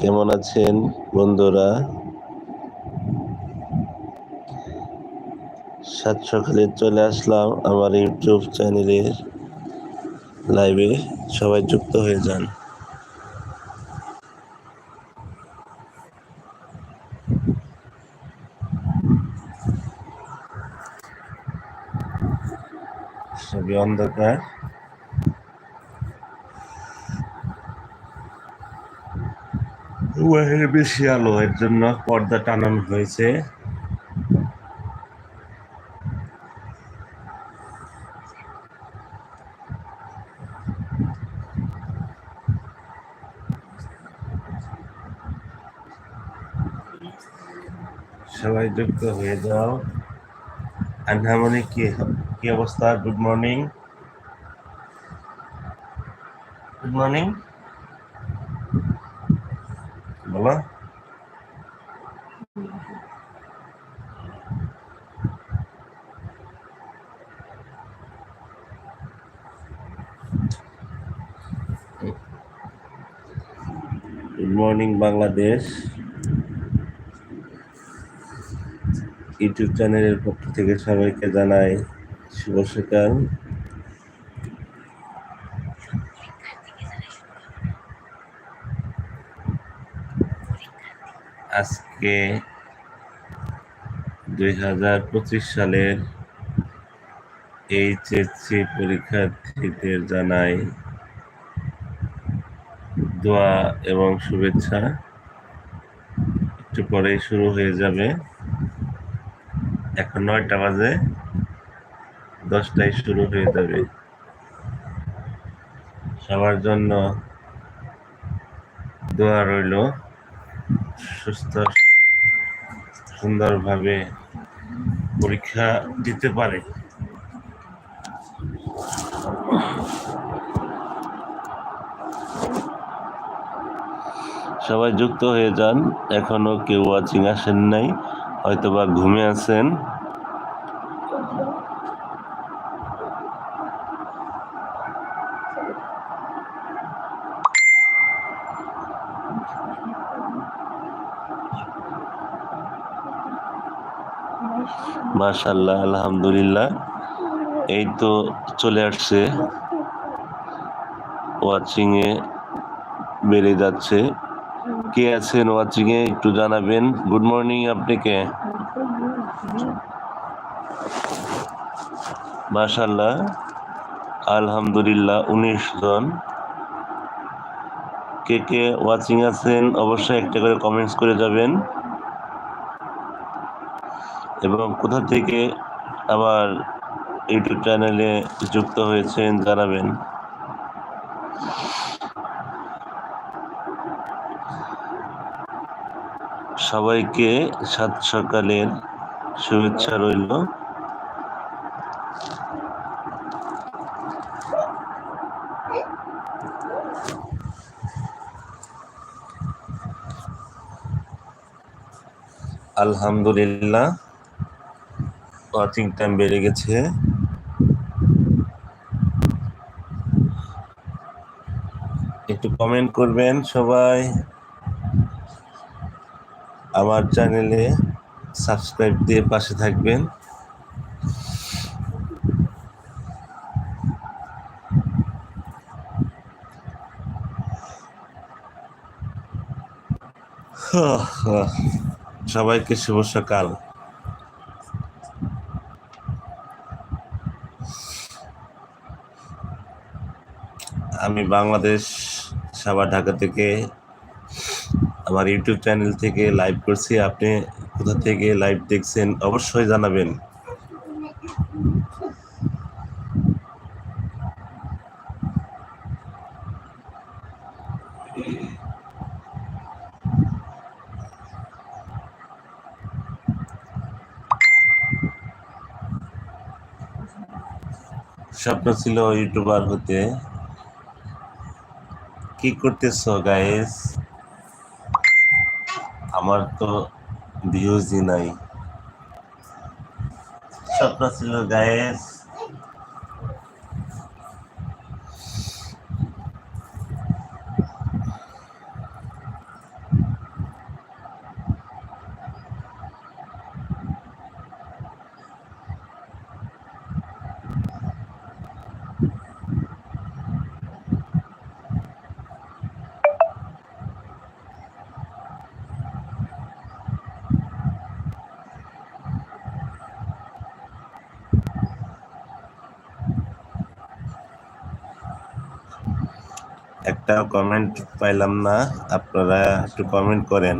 কেমন আছেন বন্ধুরা? সাত সকালে চলে আসলাম আমার ইউটিউব চ্যানেলের লাইভে সবাই যুক্ত হয়ে যান। সবই অন্ধকার। বাইরে বেশি আলো, এর জন্য পর্দা টানানো হয়েছে। সবাই যুক্ত হয়ে যাও। আন্নামনি কি কি অবস্থা? গুড মর্নিং গুড মর্নিং বলো গুড মর্নিং বাংলাদেশ ইউটিউব চ্যানেলের পক্ষ থেকে সবাইকে জানাই শুভ সকাল। আজকে দুই হাজার পঁচিশ সালের এইচএসসি পরীক্ষার্থীদের জানাই দোয়া এবং শুভেচ্ছা। একটু পরেই শুরু হয়ে যাবে। এখন নয়টা বাজে, দশটায় শুরু হয়ে যাবে। সবার জন্য দোয়া রইল। সুস্থ, সুন্দরভাবে পরীক্ষা দিতে পারে। সবাই যুক্ত হয়ে যান। এখনও কেউ ওয়াচিং আসেন নাই, হয়তোবা ঘুমে আছেন। মাশাল্লাহ আলহামদুলিল্লাহ। এই তো চলে আসছে। ওয়াচিং এ বেড়ে যাচ্ছে। কে আছেন ওয়াচিং এ একটু জানাবেন। গুড মর্নিং আপনি কে? মাশাল্লাহ আলহামদুলিল্লাহ, উনিশ জন। কে কে ওয়াচিং আছেন, অবশ্যই একটা করে কমেন্টস করে যাবেন। এবং কোথা থেকে আবার ইউটিউব চ্যানেলে যুক্ত হয়েছেন জানাবেন। সবাইকে সাত সকালের শুভেচ্ছা রইল। আলহামদুলিল্লাহ। ওয়াচিং টাইম বেড়ে গেছে। একটু কমেন্ট করবেন সবাই। আমার চ্যানেলে সাবস্ক্রাইব দিয়ে পাশে থাকবেন। সবাইকে শুভ সকাল। আমি বাংলাদেশ সাবা ঢাকা থেকে আমার ইউটিউব চ্যানেল থেকে লাইভ করছি। আপনি কোথা থেকে লাইভ দেখছেন অবশ্যই জানাবেন। স্বপ্ন ছিল ইউটিউবার হতে। কি করতেছ গায়েস আমার তো ভিউজই নাই। স্বপ্ন ছিল গায়েস একটা কমেন্ট পাইলাম না, আপনারা একটু কমেন্ট করেন।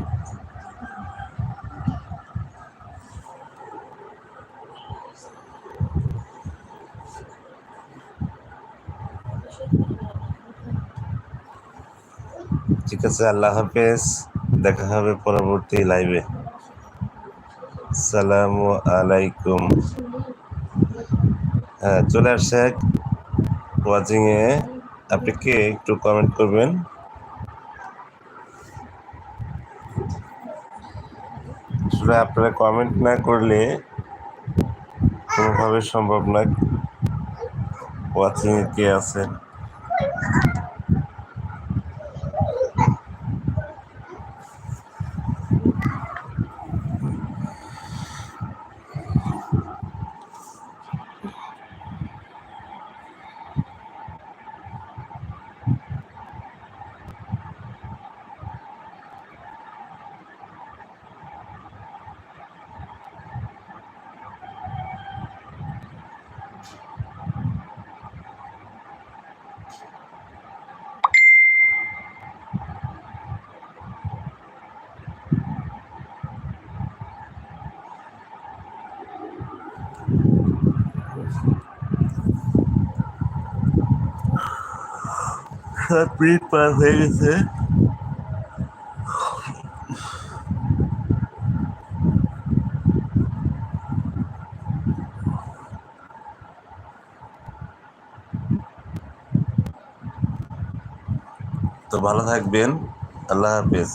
ঠিক আছে, আল্লাহ হাফেজ, দেখা হবে পরবর্তী লাইভে সালামু আলাইকুম। হ্যাঁ চলে আসছে ওয়াচিং এ। আপনি কে? একটু কমেন্ট করবেন। আসলে আপনারা কমেন্ট না করলে কোনোভাবে সম্ভব না ওয়াচিং কে আছেন? সাত মিনিট পার হয়ে গেছে। তো ভালো থাকবেন। আল্লাহ হাফেজ।